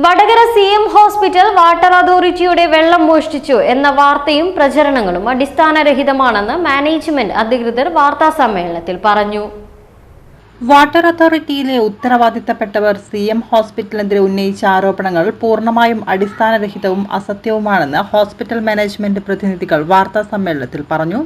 Vadakara C M hospital water അതോറിറ്റിയുടെ വെള്ളം മോഷ്ടിച്ചു എന്ന വാർത്തയും പ്രചരണങ്ങളും അടിസ്ഥാനരഹിതമാണെന്ന് മാനേജ്മെന്റ് അധികൃതർ വാർത്താ സമ്മേളനത്തിൽ പറഞ്ഞു. വാട്ടർ അതോറിറ്റിയിലെ ഉത്തരവാദിത്തപ്പെട്ടവർ സി എം ഹോസ്പിറ്റലിനെതിരെ ഉന്നയിച്ച ആരോപണങ്ങൾ പൂർണമായും അടിസ്ഥാനരഹിതവും അസത്യവുമാണെന്ന് ഹോസ്പിറ്റൽ മാനേജ്മെന്റ് പ്രതിനിധികൾ വാർത്താ സമ്മേളനത്തിൽ പറഞ്ഞു.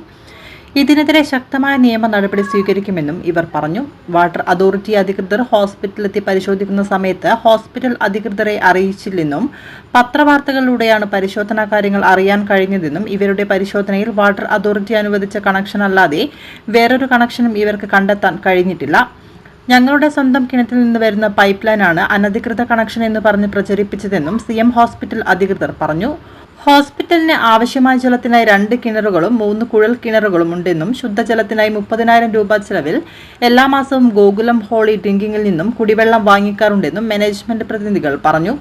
ഇതിനെതിരെ ശക്തമായ നിയമ നടപടി സ്വീകരിക്കുമെന്നും ഇവർ പറഞ്ഞു. വാട്ടർ അതോറിറ്റി അധികൃതർ ഹോസ്പിറ്റലെത്തി പരിശോധിക്കുന്ന സമയത്ത് ഹോസ്പിറ്റൽ അധികൃതരെ അറിയിച്ചില്ലെന്നും പത്രവാർത്തകളിലൂടെയാണ് പരിശോധനാ കാര്യങ്ങൾ അറിയാൻ കഴിഞ്ഞതെന്നും ഇവരുടെ പരിശോധനയിൽ വാട്ടർ അതോറിറ്റി അനുവദിച്ച കണക്ഷൻ അല്ലാതെ വേറൊരു കണക്ഷനും ഇവർക്ക് കണ്ടെത്താൻ കഴിഞ്ഞിട്ടില്ല. ഞങ്ങളുടെ സ്വന്തം കിണറ്റിൽ നിന്ന് വരുന്ന പൈപ്പ് ലൈനാണ് അനധികൃത കണക്ഷൻ എന്ന് പറഞ്ഞ് പ്രചരിപ്പിച്ചതെന്നും സി എം ഹോസ്പിറ്റൽ അധികൃതർ പറഞ്ഞു. ഹോസ്പിറ്റലിന് ആവശ്യമായ ജലത്തിനായി രണ്ട് കിണറുകളും മൂന്ന് കുഴൽ കിണറുകളും ഉണ്ടെന്നും ശുദ്ധജലത്തിനായി മുപ്പതിനായിരം രൂപ ചെലവിൽ എല്ലാ മാസവും ഗോകുലം ഹോളി ഡ്രിങ്കിങ്ങിൽ നിന്നും കുടിവെള്ളം വാങ്ങിക്കാറുണ്ടെന്നും മാനേജ്മെന്റ് പ്രതിനിധികൾ പറഞ്ഞു.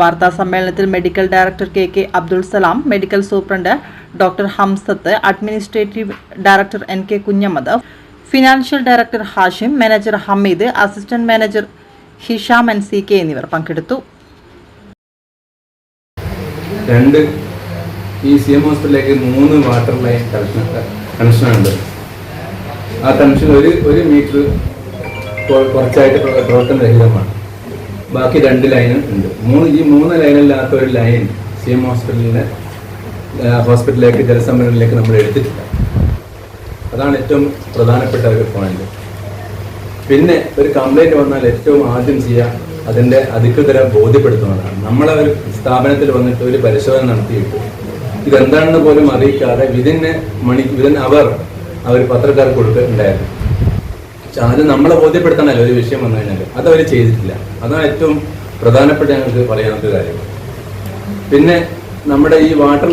വാർത്താ സമ്മേളനത്തിൽ medical director K K Abdul Salam medical superintendent doctor Hamsath administrative director N K Kunhammad financial director Hashim manager Hameed assistant manager Hisham N C K എന്നിവർ പങ്കെടുത്തു. രണ്ട് ഈ സി എം ഹോസ്പിറ്റലിലേക്ക് മൂന്ന് വാട്ടർ ലൈൻ കണക്ഷൻ കണക്ഷനുണ്ട്. ആ connection ഒരു ഒരു metre കുറച്ചായിട്ട് പ്രവർത്തന രഹിതമാണ്. ബാക്കി രണ്ട് ലൈനും ഉണ്ട്. മൂന്ന് ഈ മൂന്ന് ലൈനില്ലാത്ത ഒരു ലൈൻ സി എം ഹോസ്പിറ്റലിന് ഹോസ്പിറ്റലിലേക്ക് ജലസംഭരണിലേക്ക് നമ്മൾ എടുത്തിട്ടില്ല. അതാണ് ഏറ്റവും പ്രധാനപ്പെട്ട ഒരു പോയിന്റ് പിന്നെ ഒരു കംപ്ലൈന്റ് വന്നാൽ ഏറ്റവും ആദ്യം ചെയ്യുക അതിന്റെ അധികൃതരെ ബോധ്യപ്പെടുത്തുന്നതാണ്. നമ്മളെ ഒരു സ്ഥാപനത്തിൽ വന്നിട്ട് ഒരു പരിശോധന നടത്തിയിട്ട് ഇതെന്താണെന്ന് പോലും അറിയിക്കാതെ വിതിൻ മണി വിതിൻ അവർ അവർ പത്രക്കാർക്ക് കൊടുക്കുന്നുണ്ടായിരുന്നു പക്ഷെ അത് നമ്മളെ ബോധ്യപ്പെടുത്തണമല്ലോ ഒരു വിഷയം വന്നു കഴിഞ്ഞാൽ അത് അവർ ചെയ്തിട്ടില്ല. അതാണ് ഏറ്റവും പ്രധാനപ്പെട്ട ഞങ്ങൾക്ക് പറയാനുള്ള കാര്യം. പിന്നെ നമ്മുടെ ഈ വാട്ടർ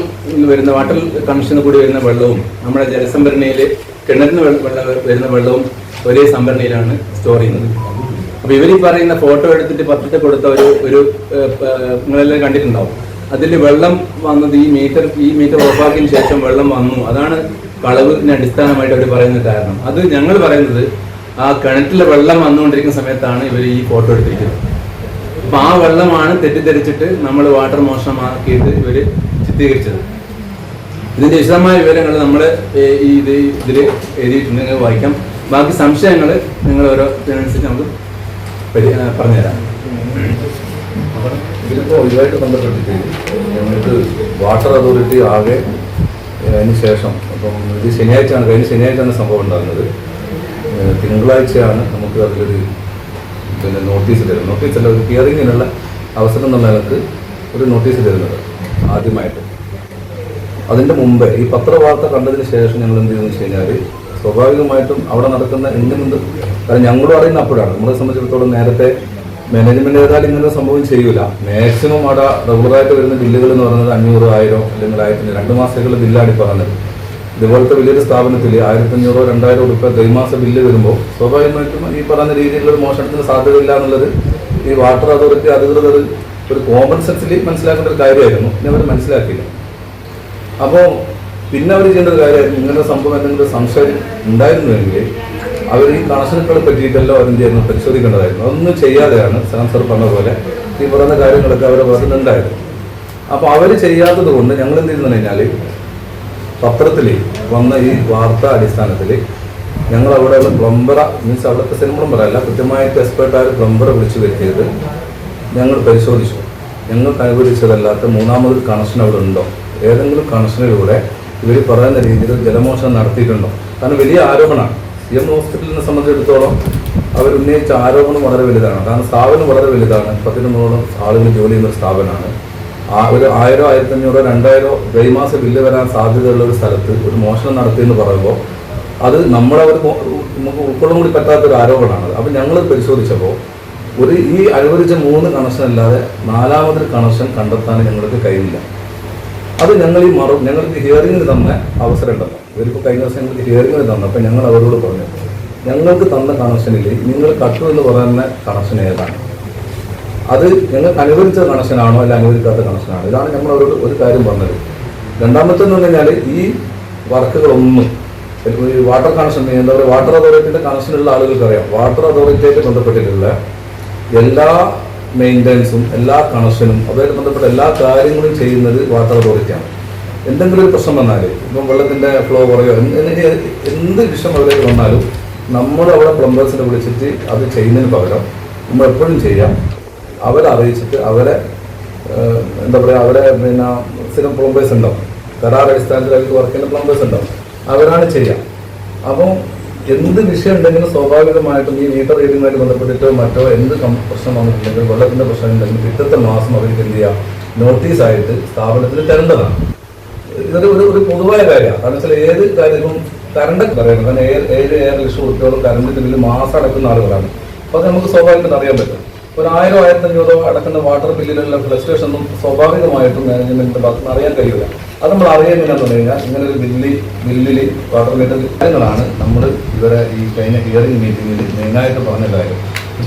വരുന്ന വാട്ടർ കണക്ഷന് കൂടി വരുന്ന വെള്ളവും നമ്മുടെ ജലസംഭരണിയിൽ കിണറിന് വെള്ളം വരുന്ന വെള്ളവും ഒരേ സംഭരണിയിലാണ് സ്റ്റോർ ചെയ്യുന്നത്. അപ്പൊ ഇവർ ഈ പറയുന്ന ഫോട്ടോ എടുത്തിട്ട് പത്രത്തിൽ കൊടുത്ത ഒരു ഒരു നിങ്ങളെല്ലാം കണ്ടിട്ടുണ്ടാവും. അതിൽ വെള്ളം വന്നത് ഈ മീറ്റർ ഈ മീറ്റർ ഓഫാക്കിയതിന് ശേഷം വെള്ളം വന്നു. അതാണ് കളവിന് അടിസ്ഥാനമായിട്ട് അവർ പറയുന്ന കാരണം. അത് ഞങ്ങൾ പറയുന്നത് ആ കിണറ്റിലെ വെള്ളം വന്നുകൊണ്ടിരിക്കുന്ന സമയത്താണ് ഇവർ ഈ ഫോട്ടോ എടുത്തിരിക്കുന്നത്. അപ്പൊ ആ വെള്ളമാണ് തെറ്റിദ്ധരിച്ചിട്ട് നമ്മൾ വാട്ടർ മോഷണമാക്കിയിട്ട് ഇവർ ചിത്രീകരിച്ചത്. ഇതിന്റെ വിശദമായ വിവരങ്ങൾ നമ്മൾ ഇത് ഇതിൽ എഴുതിയിട്ടുണ്ട്. നിങ്ങൾക്ക് വായിക്കാം. ബാക്കി സംശയങ്ങൾ നിങ്ങൾ ഓരോ ഇതിനനുസരിച്ച് നമുക്ക് പറഞ്ഞുതരാം. ഇതിലിപ്പോൾ ഇതുമായിട്ട് ബന്ധപ്പെട്ടിട്ട് ഞങ്ങൾക്ക് വാട്ടർ അതോറിറ്റി ആകെ അതിന് ശേഷം അപ്പം ഇത് ശനിയാഴ്ചയാണ് കഴിഞ്ഞ ശനിയാഴ്ചയാണ് സംഭവം ഉണ്ടാകുന്നത്. തിങ്കളാഴ്ചയാണ് നമുക്ക് അതിലൊരു പിന്നെ നോട്ടീസ് തരുന്നത്. നോട്ടീസ് അല്ല ഒരു ഹിയറിങ്ങിനുള്ള അവസരം എന്നുള്ള ഒരു നോട്ടീസ് തരുന്നത് ആദ്യമായിട്ട്. അതിന്റെ മുമ്പേ ഈ പത്രവാർത്ത കണ്ടതിന് ശേഷം ഞങ്ങൾ എന്ത് ചെയ്യുന്നു വെച്ച് കഴിഞ്ഞാൽ സ്വാഭാവികമായിട്ടും അവിടെ നടക്കുന്ന എന്തിനെന്ത് കാരണം ഞങ്ങളും അറിയുന്ന അപ്പോഴാണ്. നമ്മളെ സംബന്ധിച്ചിടത്തോളം നേരത്തെ മാനേജ്മെന്റ് ഏതായാലും ഇങ്ങനെ സംഭവം ചെയ്യൂല. മാക്സിമം അവിടെ റെഗുലറായിട്ട് വരുന്ന ബില്ലുകൾ എന്ന് പറയുന്നത് അഞ്ഞൂറ് ആയിരം അല്ലെങ്കിൽ ആയിരത്തിന് രണ്ട് മാസത്തേക്കുള്ള ബില്ലാണ് പറഞ്ഞത് ഇതുപോലത്തെ വലിയൊരു സ്ഥാപനത്തിൽ ആയിരത്തഞ്ഞൂറോ രണ്ടായിരം റുപ്യ ദ്വൈമാസ ബില്ല് വരുമ്പോൾ സ്വാഭാവികമായിട്ടും ഈ പറയുന്ന രീതിയിലുള്ള മോഷണത്തിന് സാധ്യതയില്ല എന്നുള്ളത് ഈ വാട്ടർ അതോറിറ്റി അധികൃതർ ഒരു കോമൺ സെൻസിൽ മനസ്സിലാക്കേണ്ട ഒരു കാര്യമായിരുന്നു. ഞാൻ അവർ മനസ്സിലാക്കിയില്ല. അപ്പോൾ പിന്നെ അവർ ചെയ്യേണ്ട ഒരു കാര്യമായിരുന്നു. ഇങ്ങനെ സംഭവം എന്തെങ്കിലും സംശയം ഉണ്ടായിരുന്നുവെങ്കിൽ അവർ ഈ കണക്ഷനുകളെ പറ്റിയിട്ടല്ലോ അവരെന്ത് ചെയ്യുന്നു? പരിശോധിക്കേണ്ടതായിരുന്നു. അതൊന്നും ചെയ്യാതെയാണ് സാൻസർ സർ പറഞ്ഞ പോലെ ഈ പറയുന്ന കാര്യങ്ങളൊക്കെ അവരെ പറഞ്ഞിട്ടുണ്ടായിരുന്നു അപ്പോൾ അവർ ചെയ്യാത്തത് കൊണ്ട് ഞങ്ങൾ എന്ത് ചെയ്യുന്നു കഴിഞ്ഞാൽ പത്രത്തിൽ വന്ന ഈ വാർത്ത അടിസ്ഥാനത്തിൽ ഞങ്ങൾ അവിടെയുള്ള പ്ലംബറ മീൻസ് അവിടുത്തെ സിനിമ പ്ലംബറല്ല കൃത്യമായിട്ട് എക്സ്പേർട്ടായ പ്ലംബറ വിളിച്ചു വരുത്തിയത് ഞങ്ങൾ പരിശോധിച്ചു. ഞങ്ങൾക്ക് അനുവദിച്ചതല്ലാത്ത മൂന്നാമതൊരു കണക്ഷൻ അവിടെ ഉണ്ടോ? ഏതെങ്കിലും കണക്ഷനിലൂടെ ഇവർ പറയുന്ന രീതിയിൽ ജലമോഷണം നടത്തിയിട്ടുണ്ടോ? കാരണം വലിയ ആരോപണമാണ്. സി എം ഹോസ്പിറ്റലിനെ സംബന്ധിച്ചിടത്തോളം അവർ ഉന്നയിച്ച ആരോപണം വളരെ വലുതാണ്. കാരണം സ്ഥാപനം വളരെ വലുതാണ്. പത്തിനൂറോളം ആളുകൾ ജോലി ചെയ്യുന്ന ഒരു സ്ഥാപനമാണ്. ആ ഒരു ആയിരോ ആയിരത്തഞ്ഞൂറോ രണ്ടായിരോ ദ്വൈമാസ ബില്ല് വരാൻ സാധ്യതയുള്ള ഒരു സ്ഥലത്ത് ഒരു മോഷണം നടത്തിയെന്ന് പറയുമ്പോൾ അത് നമ്മളെ നമുക്ക് ഉൾക്കൊള്ളം കൂടി പറ്റാത്ത ഒരു ആരോപണമാണ്. അപ്പം ഞങ്ങൾ പരിശോധിച്ചപ്പോൾ ഒരു ഈ അനുവദിച്ച മൂന്ന് കണക്ഷൻ അല്ലാതെ നാലാമതൊരു കണക്ഷൻ കണ്ടെത്താൻ ഞങ്ങൾക്ക് കഴിയില്ല. അത് ഞങ്ങൾ ഈ മറു ഞങ്ങൾക്ക് ഹിയറിംഗിന് തന്ന അവസരം ഉണ്ടല്ലോ ഇവരിപ്പോൾ കഴിഞ്ഞ ദിവസം ഞങ്ങൾക്ക് ഹിയറിംഗിന് തന്നപ്പോൾ ഞങ്ങൾ അവരോട് പറഞ്ഞു ഞങ്ങൾക്ക് തന്ന കണക്ഷനിൽ നിങ്ങൾ കട്ടു എന്ന് പറയുന്ന കണക്ഷൻ ഏതാണ്? അത് ഞങ്ങൾക്ക് അനുവദിച്ച കണക്ഷനാണോ അല്ല അനുവദിക്കാത്ത കണക്ഷനാണോ ഇതാണ് ഞങ്ങൾ അവരോട് ഒരു കാര്യം പറഞ്ഞത്. രണ്ടാമത്തെന്ന് പറഞ്ഞു കഴിഞ്ഞാൽ ഈ വർക്കുകളൊന്നും ഈ വാട്ടർ കണക്ഷൻ എന്താ പറയുക വാട്ടർ അതോറിറ്റിയുടെ കണക്ഷനുള്ള ആളുകൾക്ക് അറിയാം വാട്ടർ അതോറിറ്റിയായിട്ട് ബന്ധപ്പെട്ടിട്ടുള്ള എല്ലാ മെയിന്റനൻസും എല്ലാ കണക്ഷനും അതുമായിട്ട് ബന്ധപ്പെട്ട എല്ലാ കാര്യങ്ങളും ചെയ്യുന്നത് വാട്ടർ അതോറിറ്റിയാണ് എന്തെങ്കിലും ഒരു പ്രശ്നം വന്നാൽ ഇപ്പം വെള്ളത്തിന്റെ ഫ്ലോ കുറയോ എന്ത് വിഷയം അതിലേക്ക് വന്നാലും നമ്മൾ അവിടെ പ്ലംബേഴ്സിനെ വിളിച്ചിട്ട് അത് ചെയ്യുന്നതിന് പകരം നമ്മൾ എപ്പോഴും ചെയ്യാം. അവരെ അറിയിച്ചിട്ട് അവരെ എന്താ പറയുക അവരെ പിന്നെ സ്ഥിരം പ്ലംബേഴ്സ് ഉണ്ടാവും. കരാർ അടിസ്ഥാനത്തിൽ അവർക്ക് വർക്ക് ചെയ്യുന്ന പ്ലംബേഴ്സ് ഉണ്ടാവും. അവരാണ് ചെയ്യുക അപ്പം എന്ത് വിഷയം ഉണ്ടെങ്കിലും സ്വാഭാവികമായിട്ടും ഈ മീറ്റർ റീഡിങ്ങുമായിട്ട് ബന്ധപ്പെട്ടിട്ടോ മറ്റോ എന്ത് പ്രശ്നം വന്നിട്ടുണ്ടെങ്കിലും വെള്ളത്തിന്റെ പ്രശ്നം ഉണ്ടെങ്കിൽ പിറ്റത്തെ മാസം അവർക്ക് എന്ത് ചെയ്യാം? നോട്ടീസായിട്ട് സ്ഥാപനത്തിന് തരേണ്ടതാണ്. ഇതൊരു ഒരു ഒരു പൊതുവായ കാര്യമാണ്. കാരണം വെച്ചാൽ ഏത് കാര്യവും കറണ്ട് പറയുന്നത് കാരണം ഏഴ് ഏഴ് ഏഴ് ലക്ഷം കുട്ടികളും കറണ്ടിന്റെ ബില്ല് മാസം അടക്കുന്ന ആളുകളാണ്. അപ്പോൾ അത് നമുക്ക് സ്വാഭാവികമായിട്ടും അറിയാൻ പറ്റും. ഒരു ആയിരം ആയിരത്തി അഞ്ഞൂറോ അടക്കുന്ന വാട്ടർ ബില്ലിലുള്ള ഫ്ലക്ച്വേഷൻ ഒന്നും സ്വാഭാവികമായിട്ടും മാനേജ്മെന്റിന്റെ ഭാഗത്ത് നിന്ന് അറിയാൻ കഴിയില്ല അത് നമ്മൾ അറിയുന്നില്ലെന്ന് പറഞ്ഞു കഴിഞ്ഞാൽ ഇങ്ങനെ ഒരു ബില്ല് ബില്ലിൽ വാട്ടർ മീറ്റർ കാര്യങ്ങളാണ് നമ്മൾ ഇവരെ ഈ കഴിഞ്ഞ ഹിയറിംഗ് മീറ്റിംഗിൽ മെയിനായിട്ട് പറഞ്ഞ കാര്യം.